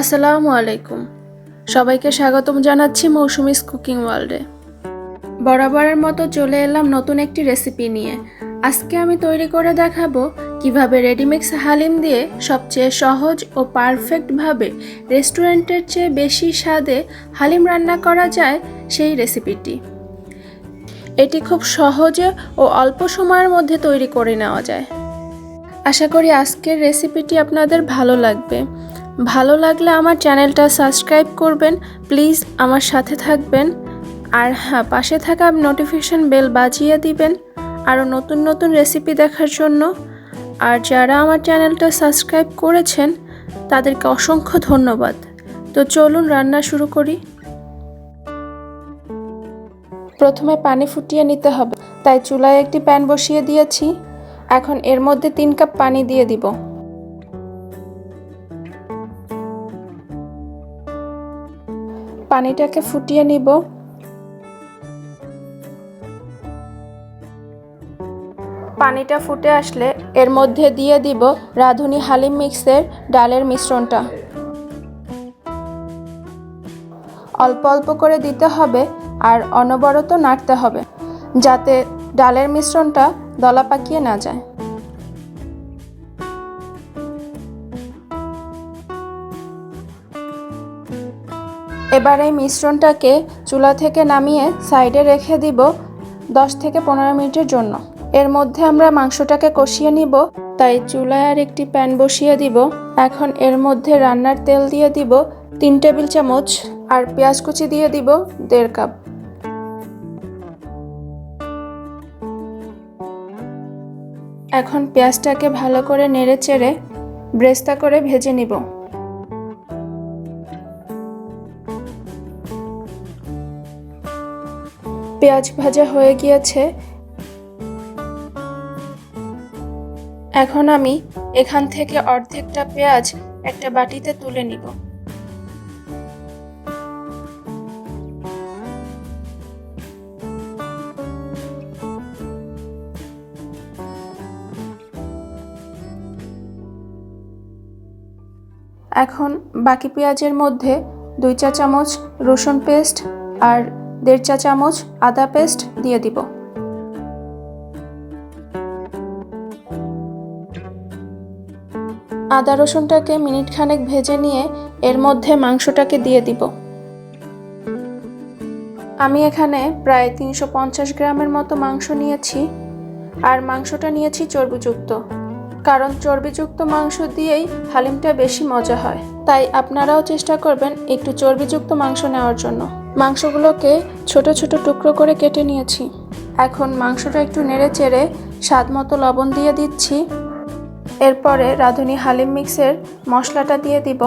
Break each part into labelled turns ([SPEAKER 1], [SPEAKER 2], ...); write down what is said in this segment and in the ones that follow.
[SPEAKER 1] আসসালামু আলাইকুম। সবাইকে স্বাগতম জানাচ্ছি মৌসুমিস কুকিং ওয়ার্ল্ডে। বরাবরের মতো চলে এলাম নতুন একটি রেসিপি নিয়ে। আজকে আমি তৈরি করে দেখাবো কীভাবে রেডিমিক্স হালিম দিয়ে সবচেয়ে সহজ ও পারফেক্টভাবে রেস্টুরেন্টের চেয়ে বেশি স্বাদে হালিম রান্না করা যায় সেই রেসিপিটি। এটি খুব সহজে ও অল্প সময়ের মধ্যে তৈরি করে নেওয়া যায়। আশা করি আজকের রেসিপিটি আপনাদের ভালো লাগবে। ভালো লাগলে আমার চ্যানেলটা সাবস্ক্রাইব করবেন, প্লিজ আমার সাথে থাকবেন। আর হ্যাঁ পাশে থাকা নোটিফিকেশন বেল বাজিয়ে দিবেন আরও নতুন নতুন রেসিপি দেখার জন্য। আর যারা আমার চ্যানেলটা সাবস্ক্রাইব করেছেন, তাদেরকে অসংখ্য ধন্যবাদ। তো চলুন রান্না শুরু করি। প্রথমে পানি ফুটিয়ে নিতে হবে, তাই চুলায় একটি প্যান বসিয়ে দিয়েছি। এখন এর মধ্যে তিন কাপ পানি দিয়ে দিব। পানিটাকে ফুটিয়ে নিব। পানিটা ফুটে আসলে এর মধ্যে দিয়ে দিব রাঁধুনি হালিম মিক্সের ডালের মিশ্রণটা। অল্প অল্প করে দিতে হবে আর অনবরত নাড়তে হবে যাতে ডালের মিশ্রণটা দলা পাকিয়ে না যায়। এবার এই মিশ্রণটাকে চুলা থেকে নামিয়ে সাইডে রেখে দিব দশ থেকে পনেরো মিনিটের জন্য। এর মধ্যে আমরা মাংসটাকে কষিয়ে নিব, তাই চুলায় আর একটি প্যান বসিয়ে দিব। এখন এর মধ্যে রান্নার তেল দিয়ে দিব তিন টেবিল চামচ আর পেঁয়াজ কুচি দিয়ে দিব দেড় কাপ। এখন পেঁয়াজটাকে ভালো করে নেড়ে চেড়ে ব্রেস্তা করে ভেজে নিব। পেঁয়াজ ভাজা হয়ে গিয়েছে। এখন আমি এখান থেকে অর্ধেকটা পেঁয়াজ একটা বাটিতে তুলে নিব। এখন বাকি পেঁয়াজের মধ্যে দুই চা চামচ রসুন পেস্ট আর দেড় চা চামচ আদা পেস্ট দিয়ে দিব। আদা রসুনটাকে মিনিট খানেক ভেজে নিয়ে এর মধ্যে মাংসটাকে দিয়ে দিব। আমি এখানে প্রায় তিনশো পঞ্চাশ গ্রামের মতো মাংস নিয়েছি আর মাংসটা নিয়েছি চর্বিযুক্ত, কারণ চর্বিযুক্ত মাংস দিয়েই হালিমটা বেশি মজা হয়। তাই আপনারাও চেষ্টা করবেন একটু চর্বিযুক্ত মাংস নেওয়ার জন্য। মাংসগুলোকে ছোট ছোট টুকরো করে কেটে নিয়েছি। এখন মাংসটা একটু নেড়ে চেড়ে স্বাদ মতো লবণ দিয়ে দিচ্ছি। এরপরে রাঁধুনি হালিম মিক্সের মশলাটা দিয়ে দিব।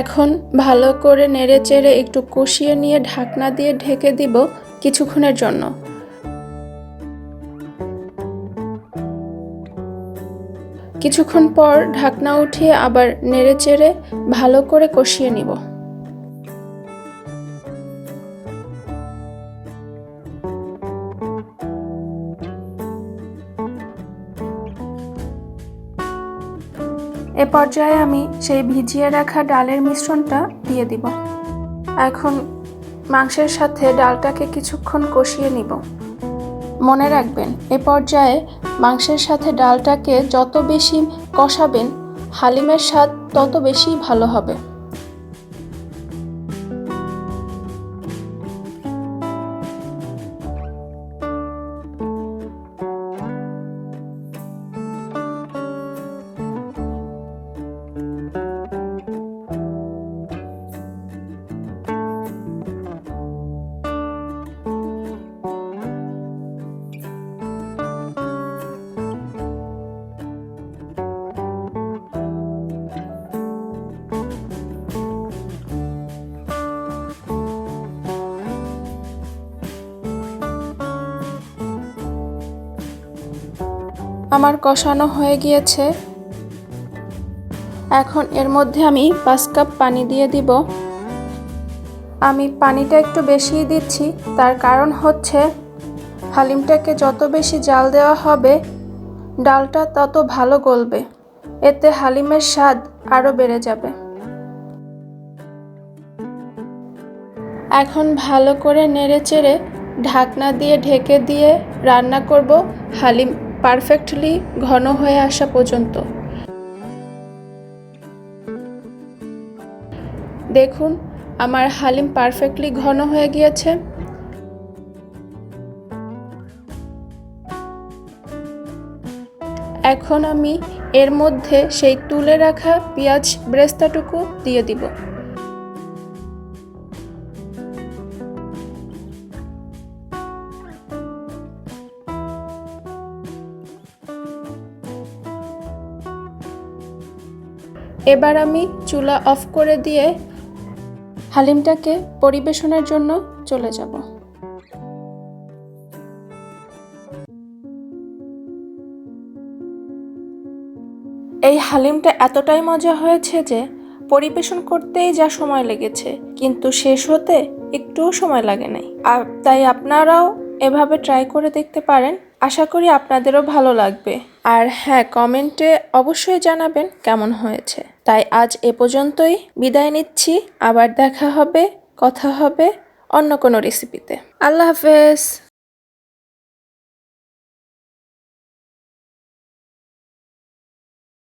[SPEAKER 1] এখন ভালো করে নেড়ে চেড়ে একটু কষিয়ে নিয়ে ঢাকনা দিয়ে ঢেকে দিব কিছুক্ষণের জন্য। কিছুক্ষণ পর ঢাকনা উঠিয়ে আবার নেড়ে চেড়ে ভালো করে কষিয়ে নিব। এ পর্যায়ে আমি সেই ভিজিয়ে রাখা ডালের মিশ্রণটা দিয়ে দিব। এখন মাংসের সাথে ডালটাকে কিছুক্ষণ কষিয়ে নিব। মনে রাখবেন, এ পর্যায়ে মাংসের সাথে ডালটাকে যত বেশি কষাবেন হালিমের স্বাদ তত বেশি ভালো হবে। আমার কষানো হয়ে গিয়েছে। এখন এর মধ্যে আমি পাঁচ কাপ পানি দিয়ে দিব। আমি পানিটা একটু বেশিই দিচ্ছি, তার কারণ হচ্ছে হালিমটাকে যত বেশি জাল দেওয়া হবে, ডালটা তত ভালো গলবে। এতে হালিমের স্বাদ আরও বেড়ে যাবে। এখন ভালো করে নেড়ে চেড়ে ঢাকনা দিয়ে ঢেকে দিয়ে রান্না করব হালিম পারফেক্টলি ঘন হয়ে আসা পর্যন্ত। দেখুন, আমার হালিম পারফেক্টলি ঘন হয়ে গিয়েছে। এখন আমি এর মধ্যে সেই তুলে রাখা পেঁয়াজ ব্রেস্তাটুকু দিয়ে দিব। এবার আমি চুলা অফ করে দিয়ে হালিমটাকে পরিবেশনের জন্য চলে যাব। এই হালিমটা এতটাই মজা হয়েছে যে পরিবেশন করতেই যা সময় লেগেছে, কিন্তু শেষ হতে একটুও সময় লাগে নাই। আর তাই আপনারাও এভাবে ট্রাই করে দেখতে পারেন আশা করি আপনাদেরও ভালো লাগবে। আর হ্যাঁ কমেন্টে অবশ্যই জানাবেন কেমন হয়েছে। তাই আজ এ পর্যন্তই, বিদায় নিচ্ছি। আবার দেখা হবে, কথা হবে অন্য কোনো রেসিপিতে আল্লাহ হাফেজ।